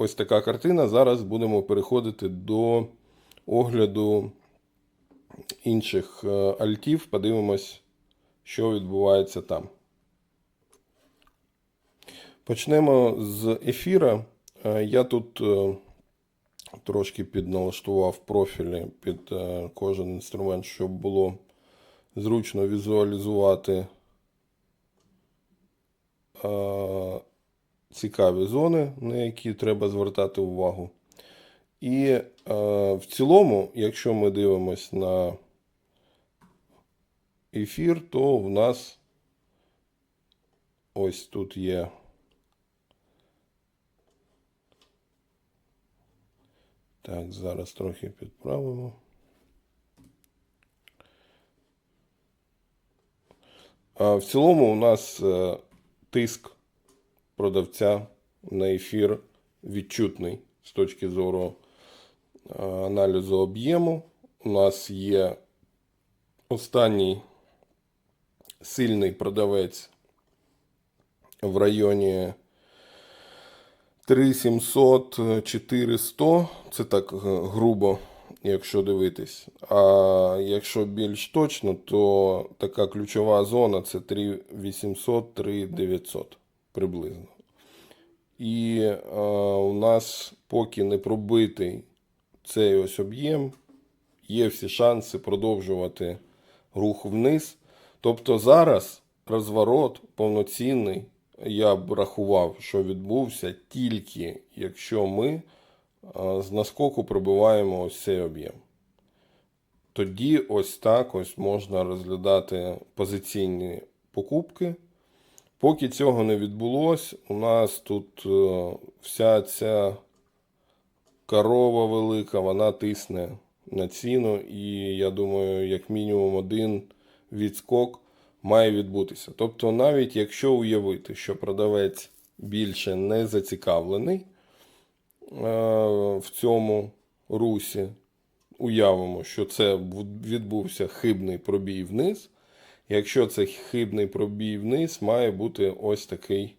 ось така картина. Зараз будемо переходити до огляду інших е, альтів. Подивимось, що відбувається там. Почнемо з ефіра. Е, Я тут е, трошки підналаштував профілі під кожен інструмент, щоб було зручно візуалізувати цікаві зони, на які треба звертати увагу. І е, в цілому, якщо ми дивимось на ефір, то в нас ось тут є. Так, зараз трохи підправимо. В цілому у нас е, тиск продавця на ефір відчутний з точки зору е, аналізу об'єму. У нас є останній сильний продавець в районі 3700 400. Це так е, грубо, якщо дивитись. А якщо більш точно, то така ключова зона це 3800 3900 приблизно. І е, у нас поки не пробитий цей ось об'єм, є всі шанси продовжувати рух вниз. Тобто зараз розворот повноцінний, я б рахував, що відбувся тільки якщо ми е, з наскоку пробиваємо ось цей об'єм. Тоді ось так ось можна розглядати позиційні покупки. Поки цього не відбулось, у нас тут е, вся ця корова велика, вона тисне на ціну, і я думаю, як мінімум один відскок має відбутися. Тобто, навіть якщо уявити, що продавець більше не зацікавлений е, в цьому русі, уявимо, що це відбувся хибний пробій вниз. Якщо це хибний пробій вниз, має бути ось такий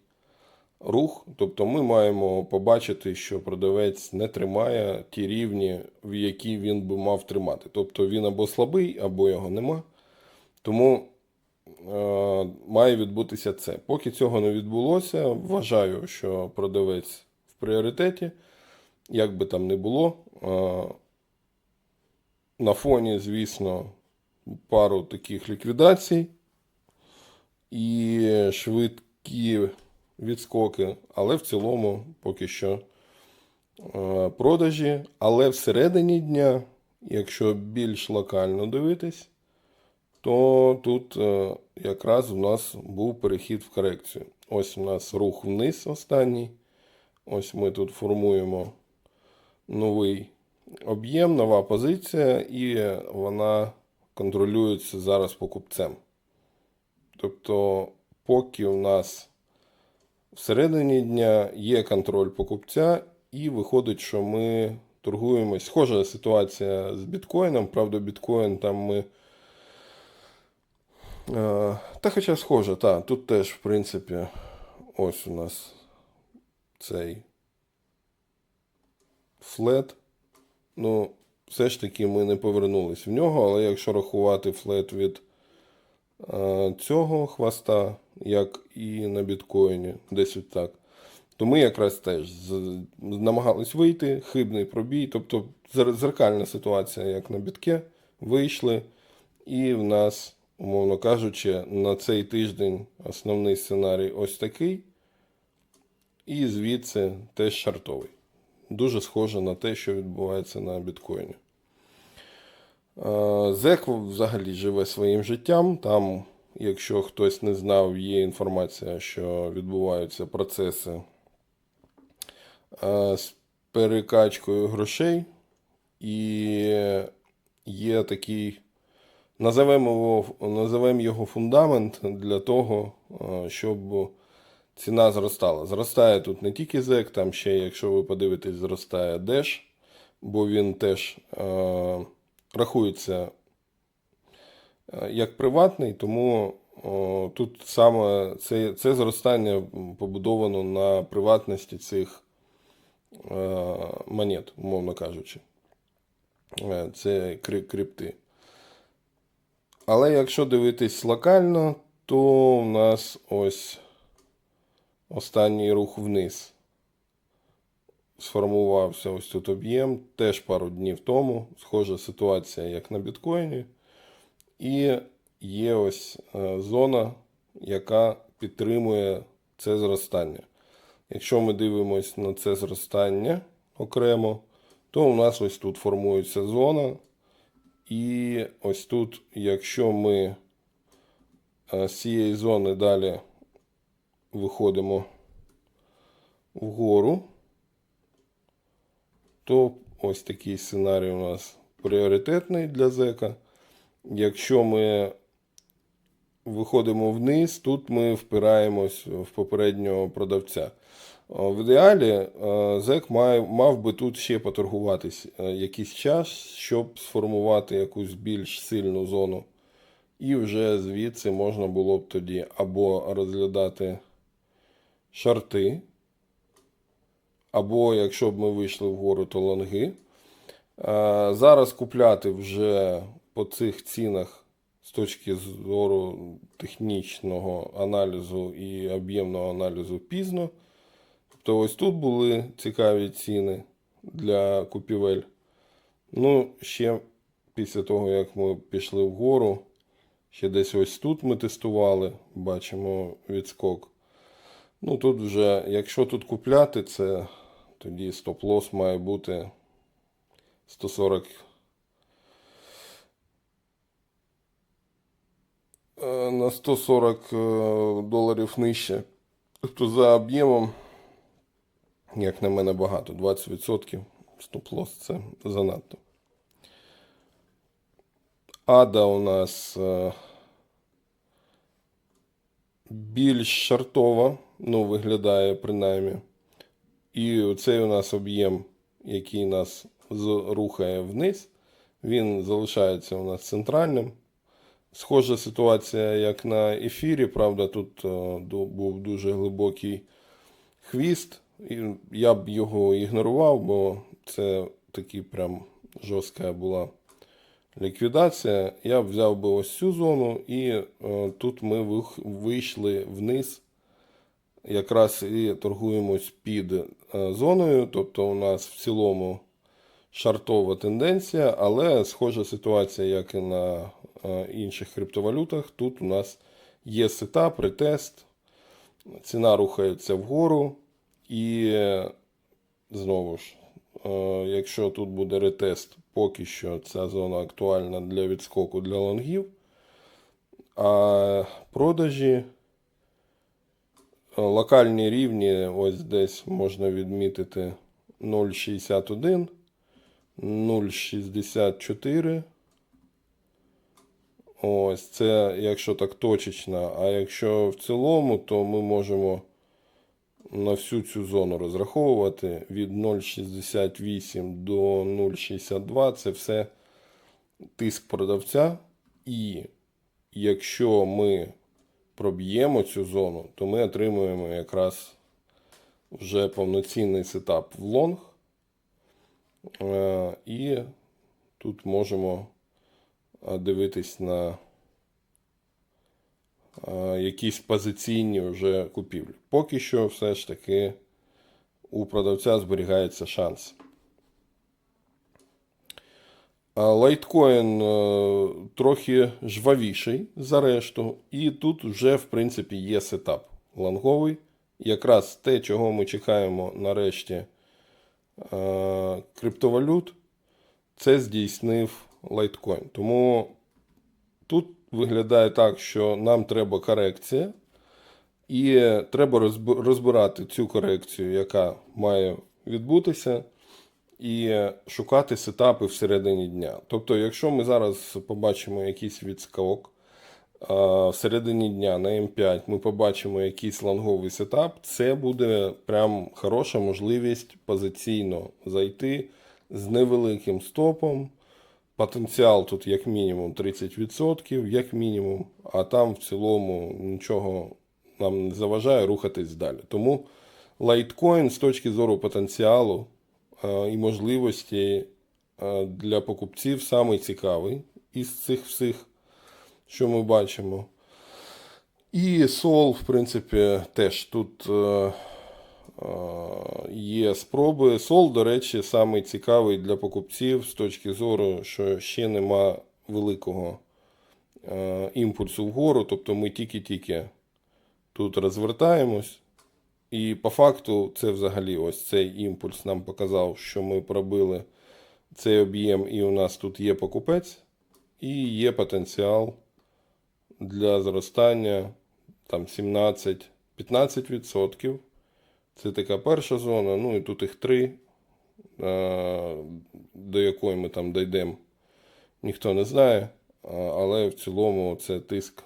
рух. Тобто ми маємо побачити, що продавець не тримає ті рівні, в які він би мав тримати. Тобто він або слабий, або його нема. Тому е, має відбутися це. Поки цього не відбулося, вважаю, що продавець в пріоритеті, як би там не було. Е, на фоні, звісно, пару таких ліквідацій і швидкі відскоки, але в цілому поки що е, продажі. Але всередині дня, якщо більш локально дивитись, то тут е, якраз у нас був перехід в корекцію. Ось у нас рух вниз останній. Ось ми тут формуємо новий об'єм, нова позиція, і вона контролюється зараз покупцем. Тобто, поки у нас всередині дня є контроль покупця, і виходить, що ми торгуємось. Схожа ситуація з біткоїном. Правда, біткоін там ми. Е, Та хоча схоже, так, тут теж, в принципі, ось у нас цей флет. Ну, все ж таки ми не повернулись в нього, але якщо рахувати флет від е, цього хвоста, як і на біткоїні, десь так, то ми якраз теж намагались вийти, хибний пробій, тобто зеркальна ситуація, як на бітке, вийшли, і в нас, умовно кажучи, на цей тиждень основний сценарій ось такий, і звідси теж шартовий дуже схоже на те, що відбувається на біткоїні. Е, ЗЕК взагалі живе своїм життям. Там, якщо хтось не знав, є інформація, що відбуваються процеси е, з перекачкою грошей, і є такий, називаємо його, називаємо його фундамент для того, е, щоб ціна зростала. Зростає тут не тільки ЗЕК, там ще, якщо ви подивитесь, зростає Деш, бо він теж е, рахується е, як приватний, тому о, тут саме це, це зростання побудовано на приватності цих е, монет, умовно кажучи. Е, Це крипти. Але якщо дивитись локально, то у нас ось останній рух вниз. Сформувався ось тут об'єм теж пару днів тому. Схожа ситуація, як на біткоїні. І є ось е, зона, яка підтримує це зростання. Якщо ми дивимося на це зростання окремо, то у нас ось тут формується зона. І ось тут, якщо ми е, з цієї зони далі виходимо вгору, то ось такий сценарій у нас пріоритетний для зека. Якщо ми виходимо вниз, тут ми впираємось в попереднього продавця. В ідеалі е, зек має, мав би тут ще поторгуватись е, якийсь час, щоб сформувати якусь більш сильну зону. І вже звідси можна було б тоді або розглядати шарти, або якщо б ми вийшли вгору, то лонги. Е, Зараз купляти вже по цих цінах з точки зору технічного аналізу і об'ємного аналізу пізно. Тобто ось тут були цікаві ціни для купівель. Ну, ще після того, як ми пішли вгору, ще десь ось тут ми тестували, бачимо відскок. Ну, тут вже, якщо тут купляти, це тоді стоп-лос має бути 140 е, на 140 е, доларів нижче. Тобто за об'ємом, як на мене, багато. 20% стоп-лос це занадто. Ада у нас е, більш шартова, ну, виглядає принаймні. І цей у нас об'єм, який нас рухає вниз, він залишається у нас центральним. Схожа ситуація, як на ефірі, правда, тут е, був дуже глибокий хвіст. Я б його ігнорував, бо це такий прям жорстка була ліквідація. Я б взяв би ось цю зону, і е, тут ми вийшли вниз. Якраз і торгуємось під е, зоною, тобто у нас в цілому шартова тенденція, але схожа ситуація, як і на е, інших криптовалютах. Тут у нас є сетап, ретест, ціна рухається вгору, і знову ж, е, якщо тут буде ретест, поки що ця зона актуальна для відскоку для лонгів, а продажі. Локальні рівні, ось десь можна відмітити 0,61, 0,64. Ось це, якщо так точечно. А якщо в цілому, то ми можемо на всю цю зону розраховувати від 0,68 до 0,62. Це все тиск продавця. І якщо ми проб'ємо цю зону, то ми отримуємо якраз вже повноцінний сетап в лонг. Е, І тут можемо е, дивитись на е, якісь позиційні вже купівлі. Поки що все ж таки у продавця зберігається шанс. Лайткоін е, трохи жвавіший за решту, і тут вже, в принципі, є сетап лонговий. Якраз те, чого ми чекаємо нарешті е, криптовалют, це здійснив лайткоін. Тому тут виглядає так, що нам треба корекція, і треба розбирати цю корекцію, яка має відбутися і шукати сетапи всередині дня. Тобто, якщо ми зараз побачимо якийсь відскок всередині дня на М5, ми побачимо якийсь лонговий сетап, це буде прям хороша можливість позиційно зайти з невеликим стопом. Потенціал тут як мінімум 30%, як мінімум, а там в цілому нічого нам не заважає рухатись далі. Тому лайткоін з точки зору потенціалу і можливості е, для покупців самий цікавий із цих всіх, що ми бачимо. І Сол, в принципі, теж тут е, е, є спроби. Сол, до речі, самий цікавий для покупців з точки зору, що ще нема великого е, імпульсу вгору, тобто ми тільки-тільки тут розвертаємось. І по факту це взагалі ось цей імпульс нам показав, що ми пробили цей об'єм, і у нас тут є покупець, і є потенціал для зростання там 17-15%. Це така перша зона. Ну і тут їх три, до якої ми там дійдемо, ніхто не знає. Але в цілому це тиск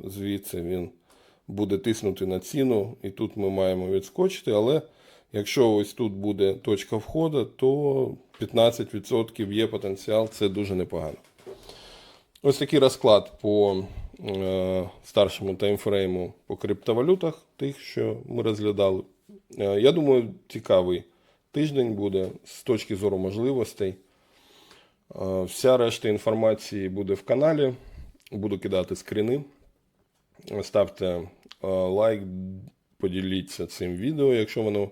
звідси він буде тиснути на ціну, і тут ми маємо відскочити. Але якщо ось тут буде точка входу, то 15% є потенціал, це дуже непогано. Ось такий розклад по е, старшому таймфрейму по криптовалютах, тих, що ми розглядали. Е, я думаю, цікавий тиждень буде з точки зору можливостей. Е, вся решта інформації буде в каналі. Буду кидати скріни. Ставте е, лайк, поділіться цим відео, якщо воно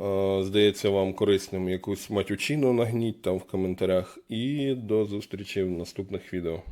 е, здається вам корисним. Якусь матючину нагніть там в коментарях. І до зустрічі в наступних відео.